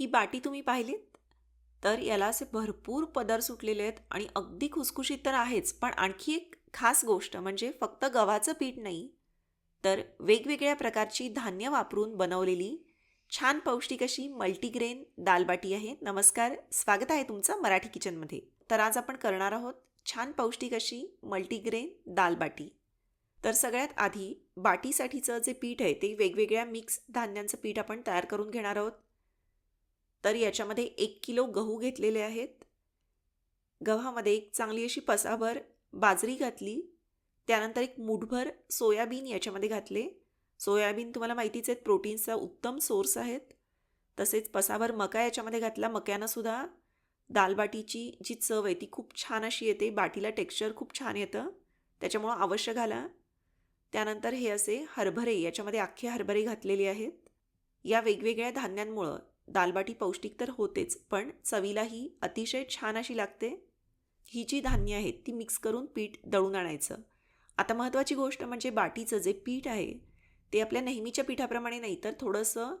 ही बाटी तुम्ही पाहिलीत? तर याला असे भरपूर पदर सुटलेले आहेत आणि अगदी खुसखुशीत तर आहेच पण आणखी एक खास गोष्ट म्हणजे फक्त गव्हाचं पीठ नाही तर वेगवेगळ्या प्रकारची धान्य वापरून बनवलेली छान पौष्टिक अशी मल्टीग्रेन दालबाटी आहे. नमस्कार स्वागत आहे तुमचं मराठी किचनमध्ये. तर आज आपण करणार आहोत छान पौष्टिक अशी मल्टीग्रेन दालबाटी तर सगळ्यात आधी बाटीसाठीचं जे पीठ आहे ते वेगवेगळ्या मिक्स धान्यांचं पीठ आपण तयार करून घेणार आहोत. तर याच्यामध्ये एक किलो गहू घेतलेले आहेत. गव्हामध्ये एक चांगली अशी पसाभर बाजरी घातली. त्यानंतर एक मुठभर सोयाबीन याच्यामध्ये घातले. सोयाबीन तुम्हाला माहितीच आहेत प्रोटीन्सचा उत्तम सोर्स आहेत. तसेच पसाभर मका याच्यामध्ये घातला मक्यानंसुद्धा दालबाटीची जी चव आहे ती खूप छान अशी येते बाटीला टेक्स्चर खूप छान येतं. त्याच्यामुळं अवश्य घाला. त्यानंतर हे असे हरभरे याच्यामध्ये अख्खे हरभरे घातलेले आहेत. या वेगवेगळ्या धान्यांमुळं दालबाटी पौष्टिक तर होतेच पण चवीलाही अतिशय छान अशी लागते. ही जी धान्य आहेत ती मिक्स करून पीठ दळून आणायचं. आता महत्त्वाची गोष्ट म्हणजे बाटीचं जे पीठ आहे ते आपल्या नेहमीच्या पिठाप्रमाणे नाही तर थोडंसं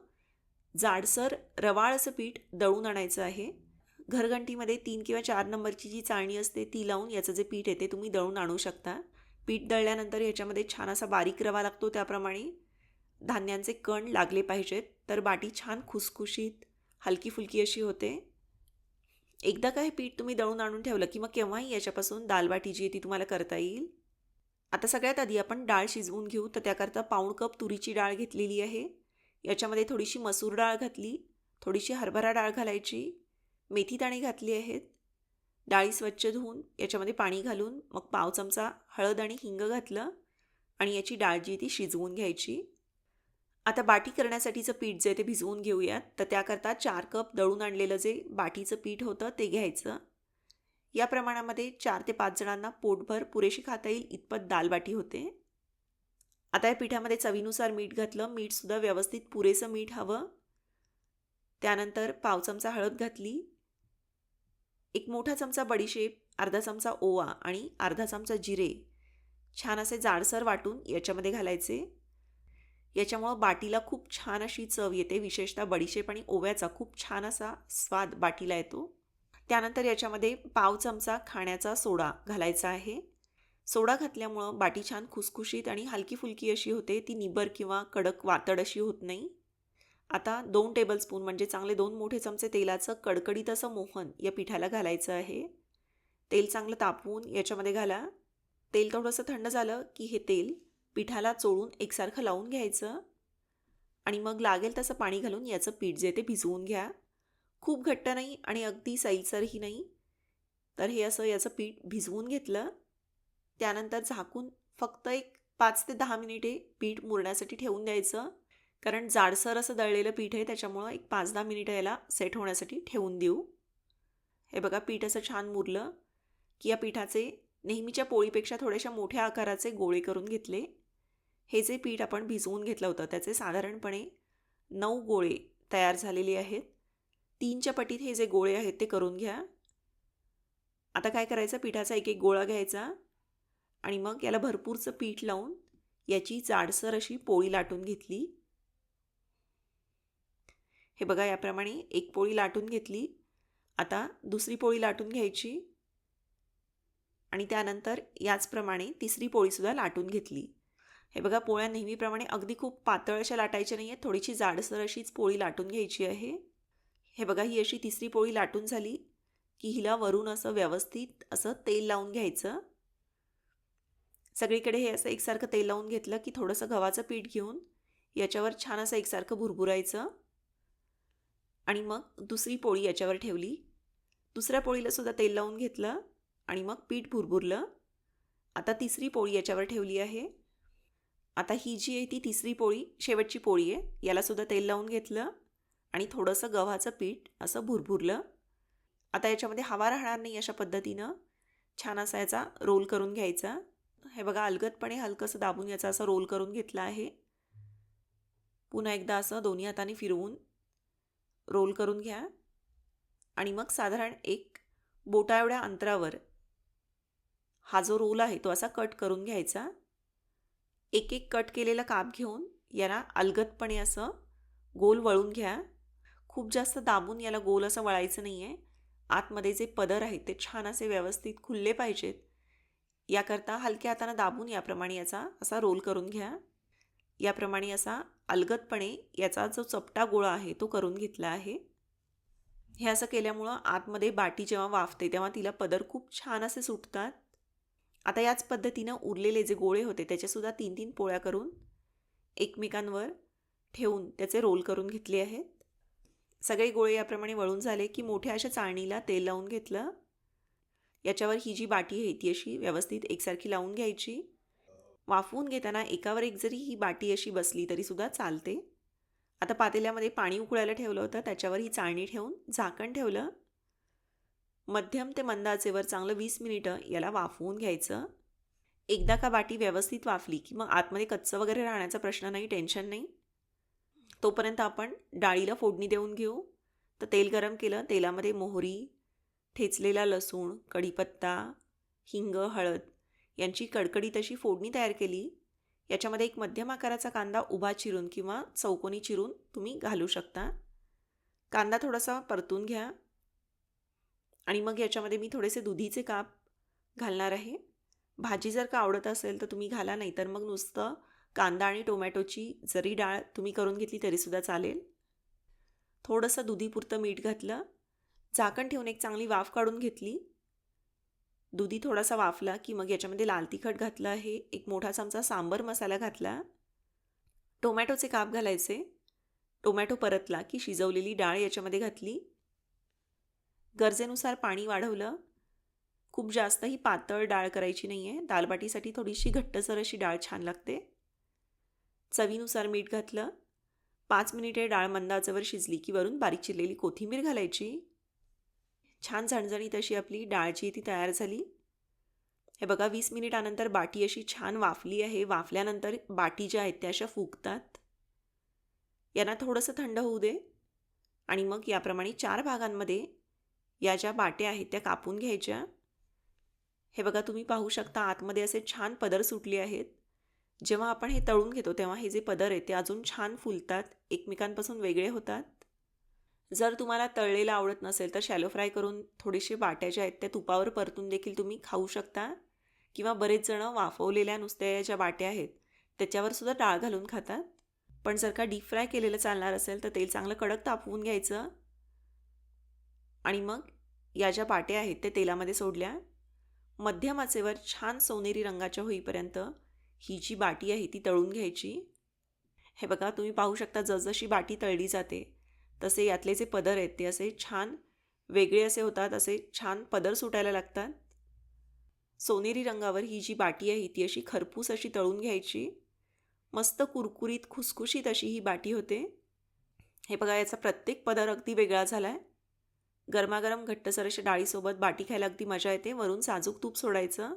जाडसर रवाळ असं पीठ दळून आणायचं आहे. घरघंटीमध्ये तीन किंवा चार नंबरची जी चाळणी असते ती लावून याचं जे पीठ आहे ते तुम्ही दळून आणू शकता. पीठ दळल्यानंतर याच्यामध्ये छान असा बारीक रवा लागतो त्याप्रमाणे. धान्यांचे कण लागले पाहिजेत तर बाटी छान खुसखुशीत हलकी फुलकी अशी होते. एकदा का हे पीठ तुम्ही दळून आणून ठेवलं की मग केव्हाही याच्यापासून दालबाटी जी आहे ती तुम्हाला करता येईल? आता सगळ्यात आधी आपण डाळ शिजवून घेऊ तर त्याकरता पाऊण कप तुरीची डाळ घेतलेली आहे. याच्यामध्ये थोडीशी मसूर डाळ घातली थोडीशी हरभरा डाळ घालायची मेथी दाणे घातली आहेत. डाळी स्वच्छ धुवून याच्यामध्ये पाणी घालून मग पाव चमचा हळद आणि हिंग घातलं आणि याची डाळ जी ती शिजवून घ्यायची. आता बाटी करण्यासाठीचं पीठ जे ते भिजवून घेऊयात. तर त्याकरता चार कप दळून आणलेलं जे बाटीचं पीठ होतं ते घ्यायचं. या प्रमाणामध्ये चार ते पाच जणांना पोटभर पुरेशी खाता येईल इतपत दालबाटी होते. आता या पिठामध्ये चवीनुसार मीठ घातलं मीठसुद्धा व्यवस्थित पुरेसं मीठ हवं. त्यानंतर पाव चमचा हळद घातली. एक मोठा चमचा बडीशेप अर्धा चमचा ओवा आणि अर्धा चमचा जिरे. छान असे जाडसर वाटून याच्यामध्ये घालायचे. याच्यामुळं बाटीला खूप छान अशी चव येते विशेषतः बडीशेप आणि ओव्याचा खूप छान असा स्वाद बाटीला येतो. त्यानंतर याच्यामध्ये पाव चमचा खाण्याचा सोडा घालायचा आहे. सोडा घातल्यामुळं बाटी छान खुसखुशीत आणि हलकी फुलकी अशी होते ती निबर किंवा कडक वातड अशी होत नाही. आता दोन टेबलस्पून म्हणजे चांगले दोन मोठे चमचे तेलाचं कडकडीत असं मोहन या पिठाला घालायचं आहे. तेल चांगलं तापवून याच्यामध्ये घाला. तेल थोडंसं थंड झालं की हे तेल पिठाला चोळून एकसारखं लावून घ्यायचं. आणि मग लागेल तसं पाणी घालून याचं पीठ जे ते भिजवून घ्या. खूप घट्ट नाही आणि अगदी सैलसरही नाही. तर हे असं याचं पीठ भिजवून घेतलं. त्यानंतर झाकून फक्त एक पाच ते दहा मिनिटे पीठ मुरण्यासाठी ठेवून द्यायचं. कारण जाडसर असं दळलेलं पीठ आहे त्याच्यामुळं एक पाच दहा मिनिटं याला सेट होण्यासाठी ठेवून देऊ. हे बघा पीठ असं छान मुरलं की या पिठाचे नेहमीच्या पोळीपेक्षा थोड्याशा मोठ्या आकाराचे गोळे करून घेतले. हे जे पीठ आपण भिजवून घेतलं होतं त्याचे साधारणपणे नऊ गोळे तयार झालेले आहेत. तीनच्या पटीत हे जे गोळे आहेत ते करून घ्या. आता काय करायचं? पिठाचा एक एक गोळा घ्यायचा आणि मग याला भरपूरचं पीठ लावून याची जाडसर अशी पोळी लाटून घेतली. हे बघा याप्रमाणे एक पोळी लाटून घेतली. आता दुसरी पोळी लाटून घ्यायची आणि त्यानंतर याचप्रमाणे तिसरी पोळीसुद्धा लाटून घेतली. हे बघा पोळ्या नेहमीप्रमाणे अगदी खूप पातळ अशा लाटायच्या नाही आहेत थोडीशी जाडसर अशीच पोळी लाटून घ्यायची आहे. हे बघा ही अशी तिसरी पोळी लाटून झाली की हिला वरून असं व्यवस्थित असं तेल लावून घ्यायचं. सगळीकडे हे असं एकसारखं तेल लावून घेतलं की थोडंसं गव्हाचं पीठ घेऊन याच्यावर छान असं एकसारखं भुरभुरायचं. आणि मग दुसरी पोळी याच्यावर ठेवली. दुसऱ्या पोळीलासुद्धा तेल लावून घेतलं आणि मग पीठ भुरभुरलं. आता तिसरी पोळी याच्यावर ठेवली आहे. आता ही जी आहे ती तिसरी पोळी शेवटची पोळी आहे. यालासुद्धा तेल लावून घेतलं आणि थोडंसं गव्हाचं पीठ असं भुरभुरलं. आता याच्यामध्ये हवा राहणार नाही अशा पद्धतीनं. छान असा याचा रोल करून घ्यायचा. हे बघा अलगदपणे हलकंसं दाबून याचा असं रोल करून घेतला आहे. पुन्हा एकदा असं दोन्ही हाताने फिरवून रोल करून घ्या. आणि मग साधारण एक बोटा एवढ्या अंतरावर हा जो रोल आहे तो असा कट करून घ्यायचा. एक एक कट केलेलं काप घेऊन याला अलगदपणे असं गोल वळून घ्या. खूप जास्त दाबून याला गोल असं वळायचं नाही आहे आतमध्ये जे पदर आहेत ते छान असे व्यवस्थित खुलले पाहिजेत. याकरता हलक्या हाताने दाबून याप्रमाणे याचा असा रोल करून घ्या. याप्रमाणे असा अलगदपणे याचा जो चपटा गोळा आहे तो करून घेतला आहे. हे असं केल्यामुळं आतमध्ये बाटी जेव्हा वाफते तेव्हा तिला पदर खूप छान असे सुटतात. आता याच पद्धतीनं उरलेले जे गोळे होते त्याच्यासुद्धा तीन तीन पोळ्या करून एकमेकांवर ठेवून त्याचे रोल करून घेतले आहेत. सगळे गोळे याप्रमाणे वळून झाले की मोठ्या अशा चाळणीला तेल लावून घेतलं. याच्यावर ही जी बाटी आहे ती अशी व्यवस्थित एकसारखी लावून घ्यायची. वाफवून घेताना एकावर एक जरी ही बाटी अशी बसली तरीसुद्धा चालते. आता पातेल्यामध्ये पाणी उकळायला ठेवलं होतं त्याच्यावर ही चाळणी ठेवून झाकण ठेवलं. मध्यम ते मंद आचेवर चांगलं वीस मिनिटं याला वाफवून घ्यायचं. एकदा का बाटी व्यवस्थित वाफली की मग आतमध्ये कच्चं वगैरे राहण्याचा प्रश्न नाही टेन्शन नाही. तोपर्यंत आपण डाळीला फोडणी देऊन घेऊ. तर तेल गरम केलं तेलामध्ये मोहरी ठेचलेला लसूण कढीपत्ता हिंग हळद यांची कडकडीत अशी फोडणी तयार केली. याच्यामध्ये एक मध्यम आकाराचा कांदा उभा चिरून किंवा चौकोनी चिरून तुम्ही घालू शकता. कांदा थोडासा परतून घ्या. आणि मग याच्यामध्ये मी थोडेसे दुधीचे काप घालणार आहे. भाजी जर का आवडत असेल तर तुम्ही घाला नाही तर मग नुसतं कांदा आणि टोमॅटोची जरी डाळ तुम्ही करून घेतली तरीसुद्धा चालेल. थोडंसं दुधीपुरतं मीठ घातलं. झाकण ठेवून एक चांगली वाफ काढून घेतली. दुधी थोडासा वाफला की मग याच्यामध्ये लाल तिखट घातलं आहे. एक मोठा चमचा सांबर मसाला घातला. टोमॅटोचे काप घालायचे. टोमॅटो परतला की शिजवलेली डाळ याच्यामध्ये घातली. गरजेनुसार पाणी वाढवलं. खूप जास्तही पातळ डाळ करायची नाही आहे दालबाटीसाठी थोडीशी घट्टसर अशी डाळ छान लागते. चवीनुसार मीठ घातलं. पाच मिनिटे डाळ मंदाचावर शिजली की वरून बारीक चिरलेली कोथिंबीर घालायची. छान झणझणीत अशी आपली डाळची ती तयार झाली. हे बघा वीस मिनिटानंतर बाटी अशी छान वाफली आहे. वाफल्यानंतर बाटी ज्या आहेत त्या अशा फुगतात. यांना थोडंसं थंड होऊ दे. आणि मग याप्रमाणे चार भागांमध्ये या ज्या बाट्या आहेत त्या कापून घ्यायच्या. हे बघा तुम्ही पाहू शकता आतमध्ये असे छान पदर सुटले आहेत. जेव्हा आपण हे तळून घेतो तेव्हा हे जे पदर आहेत ते अजून छान फुलतात एकमेकांपासून वेगळे होतात. जर तुम्हाला तळलेलं आवडत नसेल तर शॅलो फ्राय करून थोडेसे बाट्या ज्या आहेत त्या तुपावर परतून देखील तुम्ही खाऊ शकता. किंवा बरेच जणं वाफवलेल्या नुसत्या ज्या बाट्या आहेत त्याच्यावर सुद्धा डाळ घालून खातात. पण जर का डीप फ्राय केलेलं चालणार असेल तर तेल चांगलं कडक तापवून घ्यायचं. आणि मग या ज्या बाट्या आहेत त्या तेलामध्ये सोडल्या. मध्यम आचेवर छान सोनेरी रंगाच्या होईपर्यंत ही जी बाटी आहे ती तळून घ्यायची. हे बघा तुम्ही पाहू शकता जसजशी बाटी तळली जाते तसे यातले जे पदर आहेत ते असे छान वेगळे असे होतात असे छान पदर सुटायला लागतात. सोनेरी रंगावर ही जी बाटी आहे ती अशी खरपूस अशी तळून घ्यायची. मस्त कुरकुरीत खुसखुशीत अशी ही बाटी होते. हे बघा याचा प्रत्येक पदर अगदी वेगळा झाला आहे गरमागरम घट्टसर अशा डाळीसोबत बाटी खायला अगदी मजा येते. वरून साजूक तूप सोडायचं.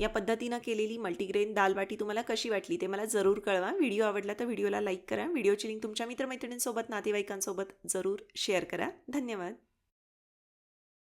या पद्धतीनं केलेली मल्टीग्रेन दाल बाटी तुम्हाला कशी वाटली ते मला जरूर कळवा. व्हिडिओ आवडला तर व्हिडिओला लाईक करा. व्हिडिओची लिंक तुमच्या मित्रमैत्रिणींसोबत नातेवाईकांसोबत जरूर शेअर करा. धन्यवाद.